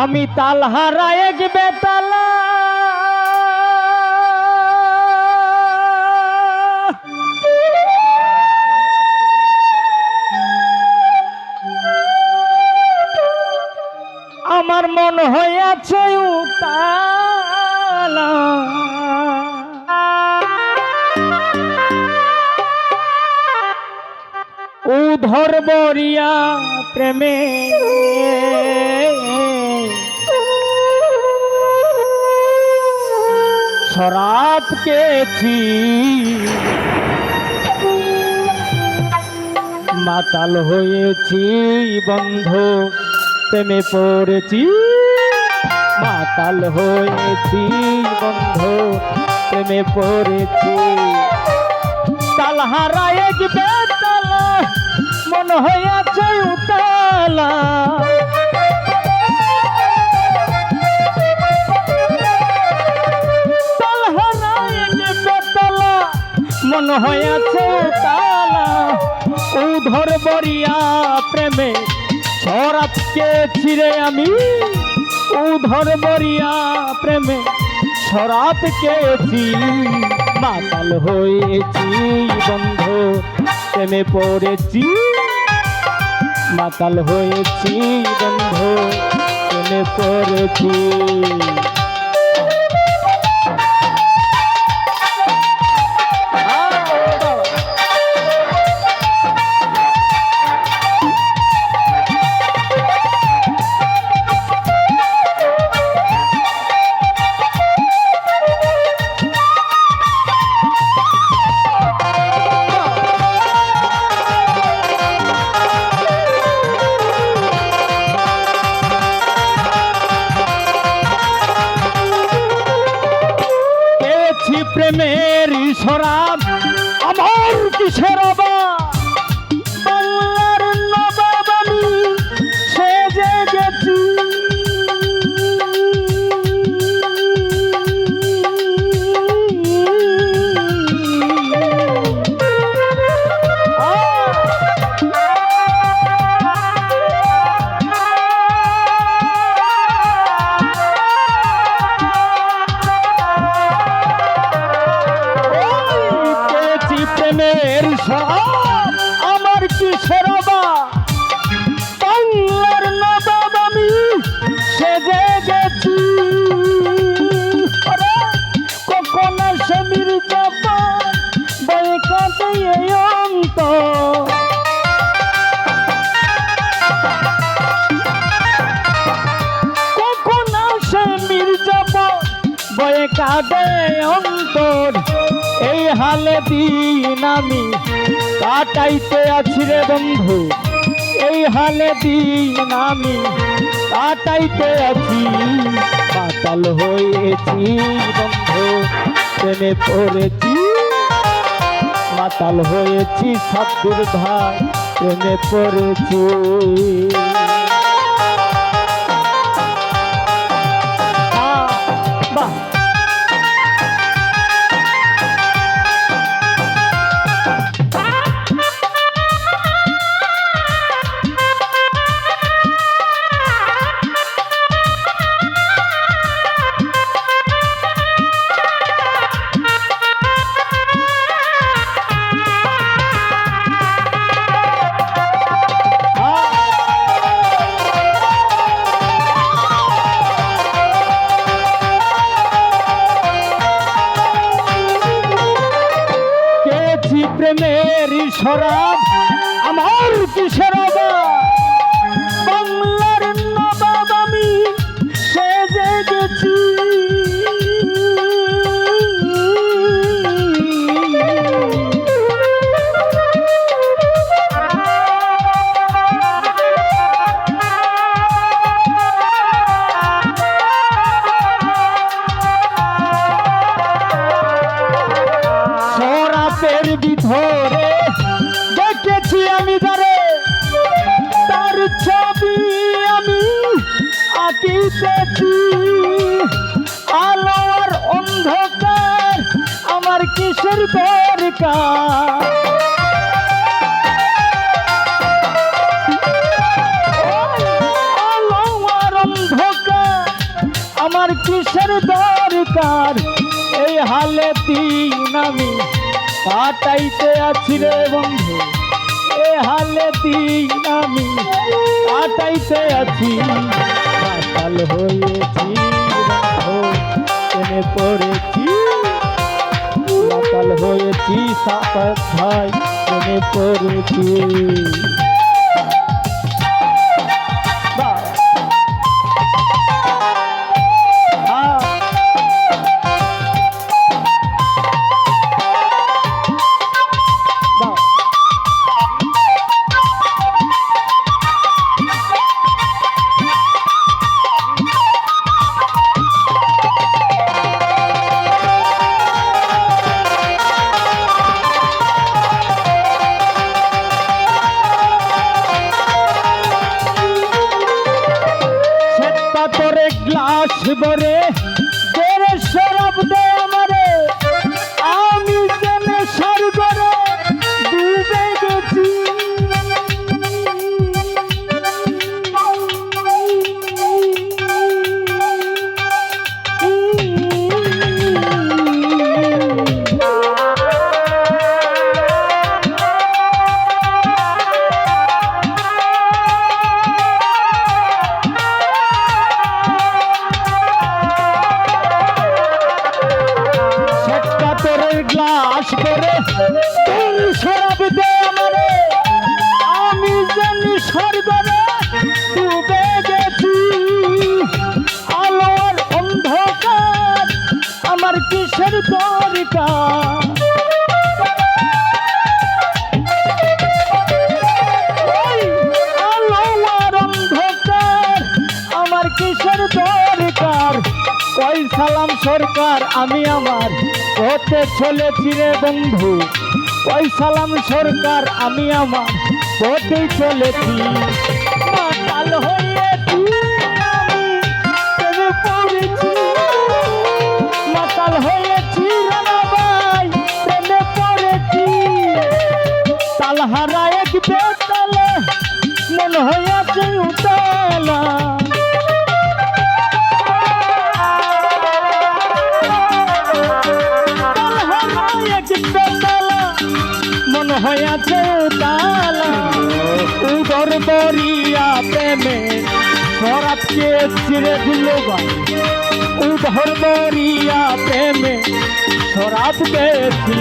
আমি তালহারা এক বেতালা। আমার মন হইয়াছে উতালা। উধর বরিয়া প্রেমে। শরাব কেছি। মাতাল হয়েছি বন্ধ, প্রেমে পড়েছি। মাতাল হয়েছি বন্ধ, প্রেমে পড়েছি। তালহারা এক হইয়াছে উধর বরিয়া প্রেমে সরাতকে ছিঁড়ে আমি। উধর বরিয়া প্রেমে মাতাল হয়েছি বন্ধ, প্রেমে পড়েছি। মাতাল হয়েছি বন্ধু প্রেমে পড়েছি। প্রেমের সরাব আমার কিসের অবা বয়ে কাঁদে অন্তর। এই হালে দিন আমি কাটাইতে আছি রে বন্ধু। এই হালে দিন আমি কাটাইতে আছি। পাতাল হয়েছি বন্ধু, প্রেমে পড়েছি। মাতাল হয়েছি সাব্বির ভাই, প্রেমে পড়েছি। প্রেমের সরাব আমার কিসের বাংলার নবাব আমি সেজে গেছি। আঁকিতেছি আলো আর অন্ধকার আমার কিসের দরকার? আমার কিসের দরকার? এই হালে তিন আমি কাটাইতে আছি রে বন্ধু। এ হালে তিন আমি কাটাইতে আছি। কাটাল হয়েছি প্রেমে পড়েছি। কাল হয়েছি সাপাত ভাই প্রেমে পড়েছি। সালাম সরকার, আমি আমার হতে চলেছি রে বন্ধু। ওই সালাম সরকার, আমি আমার হতে চলেছি। মাতাল হয়েছি আমি প্রেমে পড়েছি। মাতাল হয়েছি এক বেতালে মন উতালা। বেতালা মন হইয়াছে উতালা। উদর দরিয়া প্রেমে সরাতকে চিরে দিল উদর দরিয়া প্রেমে সরাত গেছি